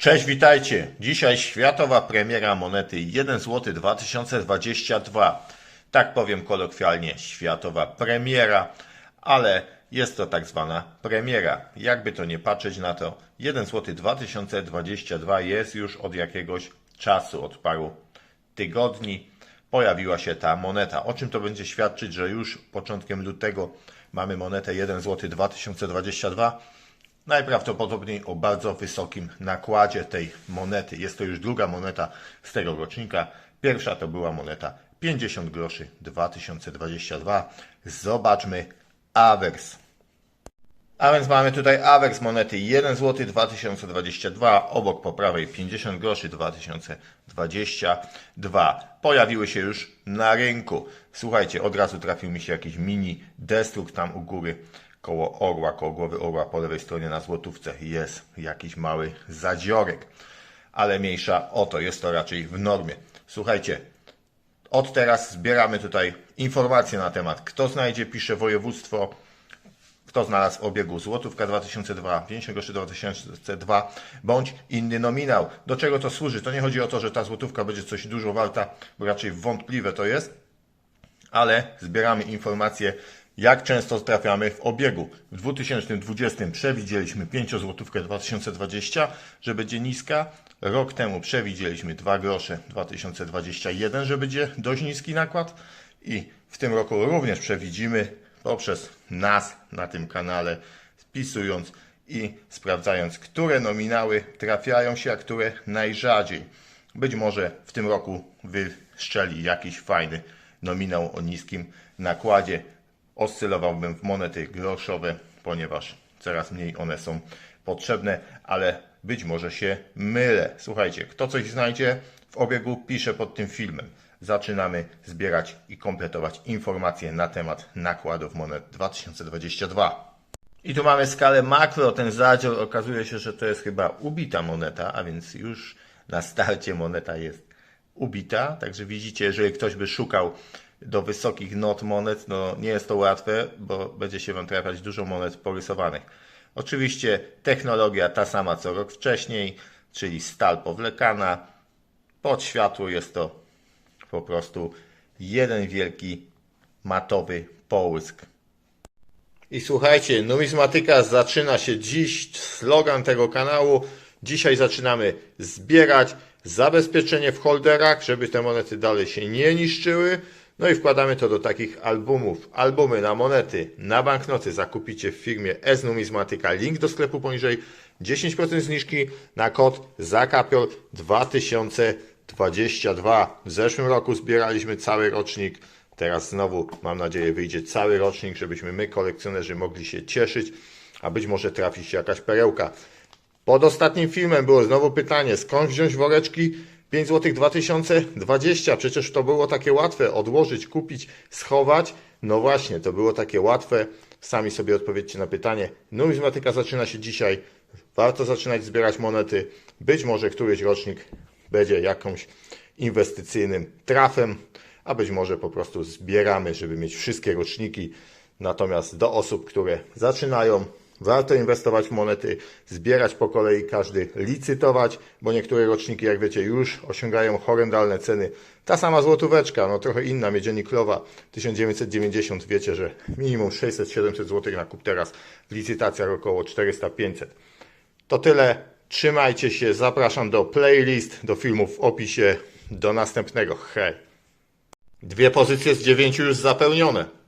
Cześć, witajcie. Dzisiaj światowa premiera monety 1 zł 2022. Tak powiem kolokwialnie, światowa premiera, ale jest to tak zwana premiera. Jakby to nie patrzeć na to, 1 zł 2022 jest już od jakiegoś czasu, od paru tygodni pojawiła się ta moneta. O czym to będzie świadczyć, że już początkiem lutego mamy monetę 1 zł 2022? Najprawdopodobniej o bardzo wysokim nakładzie tej monety. Jest to już druga moneta z tego rocznika. Pierwsza to była moneta 50 groszy 2022. Zobaczmy awers. A więc mamy tutaj awers monety 1 zł 2022, obok po prawej 50 groszy 2022. Pojawiły się już na rynku. Słuchajcie, od razu trafił mi się jakiś mini destruk tam u góry koło orła, koło głowy orła po lewej stronie na złotówce jest jakiś mały zadziorek. Ale mniejsza o to, jest to raczej w normie. Słuchajcie, od teraz zbieramy tutaj informacje na temat, kto znajdzie, pisze województwo, kto znalazł w obiegu złotówka 2002, 50 groszy 2002 bądź inny nominał. Do czego to służy? To nie chodzi o to, że ta złotówka będzie coś dużo warta, bo raczej wątpliwe to jest, ale zbieramy informacje, jak często trafiamy w obiegu. W 2020 przewidzieliśmy 5 złotówkę 2020, że będzie niska. Rok temu przewidzieliśmy 2 grosze 2021, że będzie dość niski nakład. I w tym roku również przewidzimy poprzez nas na tym kanale, spisując i sprawdzając, które nominały trafiają się, a które najrzadziej. Być może w tym roku wyszczeli jakiś fajny nominał o niskim nakładzie. Oscylowałbym w monety groszowe, ponieważ coraz mniej one są potrzebne, ale być może się mylę. Słuchajcie, kto coś znajdzie w obiegu, pisze pod tym filmem. Zaczynamy zbierać i kompletować informacje na temat nakładów monet 2022. I tu mamy skalę makro, ten zadział okazuje się, że to jest chyba ubita moneta, a więc już na starcie moneta jest ubita, także widzicie, jeżeli ktoś by szukał do wysokich not monet, no nie jest to łatwe, bo będzie się Wam trafiać dużo monet porysowanych. Oczywiście technologia ta sama co rok wcześniej, czyli stal powlekana. Pod światło jest to po prostu jeden wielki matowy połysk. I słuchajcie, numizmatyka zaczyna się dziś. Slogan tego kanału. Dzisiaj zaczynamy zbierać zabezpieczenie w holderach, żeby te monety dalej się nie niszczyły. No i wkładamy to do takich albumów. Albumy na monety, na banknoty zakupicie w firmie S Numizmatyka. Link do sklepu poniżej. 10% zniżki na kod ZAKAPIOL 2022. W zeszłym roku zbieraliśmy cały rocznik. Teraz znowu, mam nadzieję, wyjdzie cały rocznik, żebyśmy my, kolekcjonerzy, mogli się cieszyć, a być może trafi się jakaś perełka. Pod ostatnim filmem było znowu pytanie, skąd wziąć woreczki 5 zł 2020? Przecież to było takie łatwe, odłożyć, kupić, schować. No właśnie, to było takie łatwe. Sami sobie odpowiedzcie na pytanie. Numizmatyka zaczyna się dzisiaj. Warto zaczynać zbierać monety. Być może któryś rocznik będzie jakąś inwestycyjnym trafem, a być może po prostu zbieramy, żeby mieć wszystkie roczniki. Natomiast do osób, które zaczynają, warto inwestować w monety, zbierać po kolei każdy, licytować, bo niektóre roczniki, jak wiecie, już osiągają horrendalne ceny. Ta sama złotóweczka, no trochę inna, miedzianiklowa, 1990, wiecie, że minimum 600-700 zł na kup teraz, w licytacjach około 400-500. To tyle. Trzymajcie się. Zapraszam do playlist, do filmów w opisie. Do następnego. Hej. Dwie pozycje z dziewięciu już zapełnione.